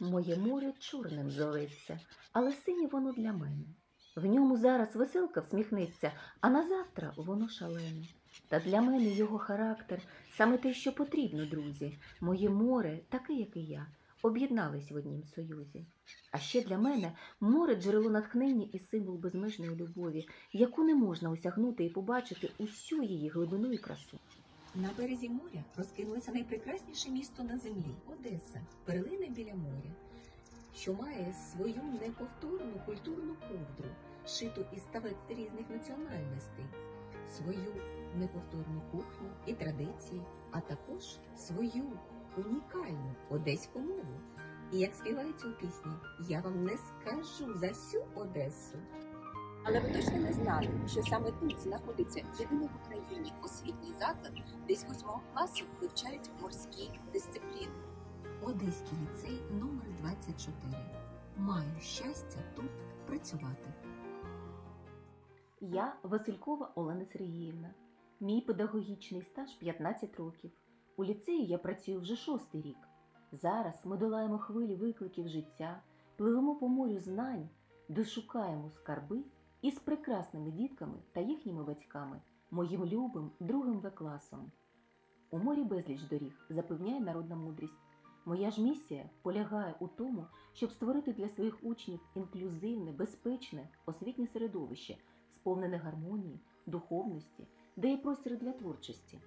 Моє море чорним зоветься, але синє воно для мене. В ньому зараз веселка всміхнеться, а на завтра воно шалене. Та для мене його характер саме те, що потрібно, друзі. Моє море, таке, як і я, об'єднались в однім союзі. А ще для мене море джерело натхнення і символ безмежної любові, яку не можна осягнути і побачити усю її глибину і красу. На березі моря розкинулося найпрекрасніше місто на землі Одеса, перлина біля моря, що має свою неповторну культурну ковдру, шиту із ставець різних національностей, свою неповторну кухню і традиції, а також свою унікальну одеську мову. І як співається у пісні, я вам не скажу за всю Одесу. Але ви точно не знали, що саме тут знаходиться єдиний в Україні освітній заклад, де з 8 класу вивчають морські дисципліни. Одеський ліцей номер 24. Маю щастя тут працювати. Я Василькова Олена Сергіївна. Мій педагогічний стаж 15 років. У ліцеї я працюю вже шостий рік. Зараз ми долаємо хвилі викликів життя, пливемо по морю знань, дошукаємо скарби із прекрасними дітками та їхніми батьками, моїм любим другим В-класом. У морі безліч доріг, запевняє народна мудрість. Моя ж місія полягає у тому, щоб створити для своїх учнів інклюзивне, безпечне освітнє середовище, сповнене гармонії, духовності, де є простір для творчості.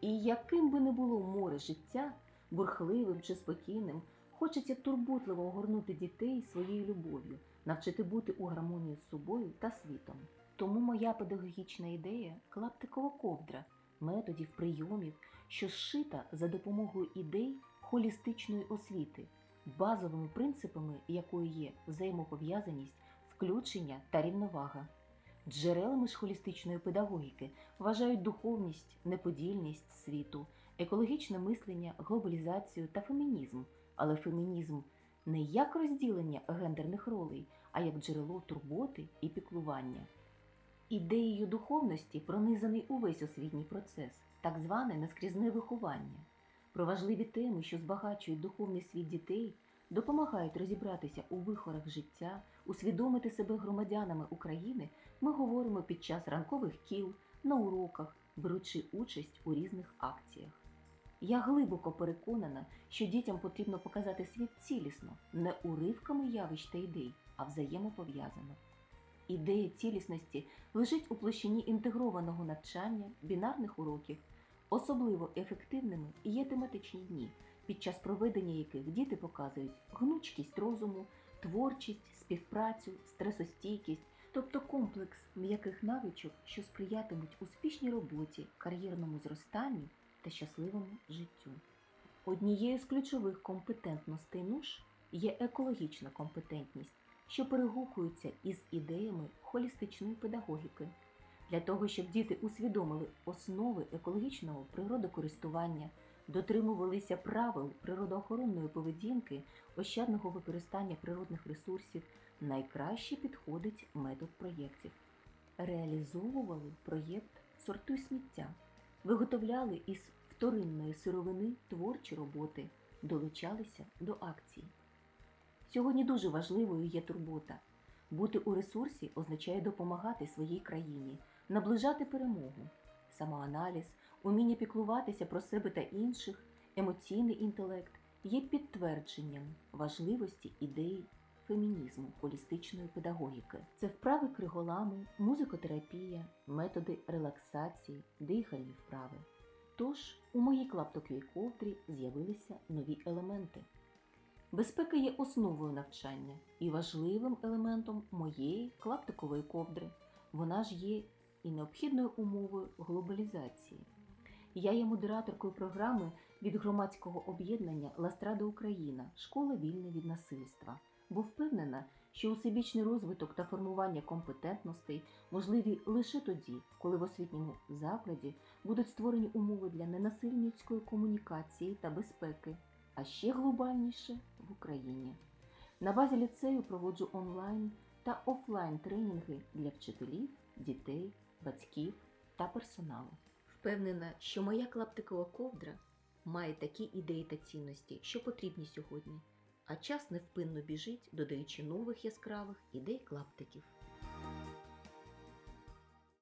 І яким би не було море життя, бурхливим чи спокійним, хочеться турботливо огорнути дітей своєю любов'ю, навчити бути у гармонії з собою та світом. Тому моя педагогічна ідея клаптикова ковдра, методів, прийомів, що зшита за допомогою ідей холістичної освіти, базовими принципами якої є взаємопов'язаність, включення та рівновага. Джерелами ж холістичної педагогіки вважають духовність, неподільність світу, екологічне мислення, глобалізацію та фемінізм. Але фемінізм не як розділення гендерних ролей, а як джерело турботи і піклування. Ідеєю духовності пронизаний увесь освітній процес, так зване наскрізне виховання. Про важливі теми, що збагачують духовний світ дітей, допомагають розібратися у вихорах життя, усвідомити себе громадянами України, ми говоримо під час ранкових кіл, на уроках, беручи участь у різних акціях. Я глибоко переконана, що дітям потрібно показати світ цілісно, не уривками явищ та ідей, а взаємопов'язано. Ідея цілісності лежить у площині інтегрованого навчання, бінарних уроків. Особливо ефективними є тематичні дні, під час проведення яких діти показують гнучкість розуму, творчість, співпрацю, стресостійкість, тобто комплекс м'яких навичок, що сприятимуть успішній роботі, кар'єрному зростанню та щасливому життю. Однією з ключових компетентностей НУШ є екологічна компетентність, що перегукується із ідеями холістичної педагогіки. Для того, щоб діти усвідомили основи екологічного природокористування, дотримувалися правил природоохоронної поведінки, ощадного використання природних ресурсів, найкраще підходить метод проєктів. Реалізовували проєкт Сортуй сміття, виготовляли із вторинної сировини творчі роботи, долучалися до акцій. Сьогодні дуже важливою є турбота. Бути у ресурсі означає допомагати своїй країні, наближати перемогу. Самоаналіз, уміння піклуватися про себе та інших, емоційний інтелект є підтвердженням важливості ідеї фемінізму, холістичної педагогіки. Це вправи криголами, музикотерапія, методи релаксації, дихальні вправи. Тож у моїй клаптоковій ковдрі з'явилися нові елементи. Безпека є основою навчання і важливим елементом моєї клаптикової ковдри. Вона ж є і необхідною умовою глобалізації. Я є модераторкою програми від громадського об'єднання Ластрада Україна Школа вільна від насильства, бо впевнена, що усебічний розвиток та формування компетентностей можливі лише тоді, коли в освітньому закладі будуть створені умови для ненасильницької комунікації та безпеки а ще глобальніше в Україні. На базі ліцею проводжу онлайн та офлайн тренінги для вчителів, дітей, батьків та персоналу. Впевнена, що моя клаптикова ковдра має такі ідеї та цінності, що потрібні сьогодні. А час невпинно біжить, додаючи нових яскравих ідей клаптиків.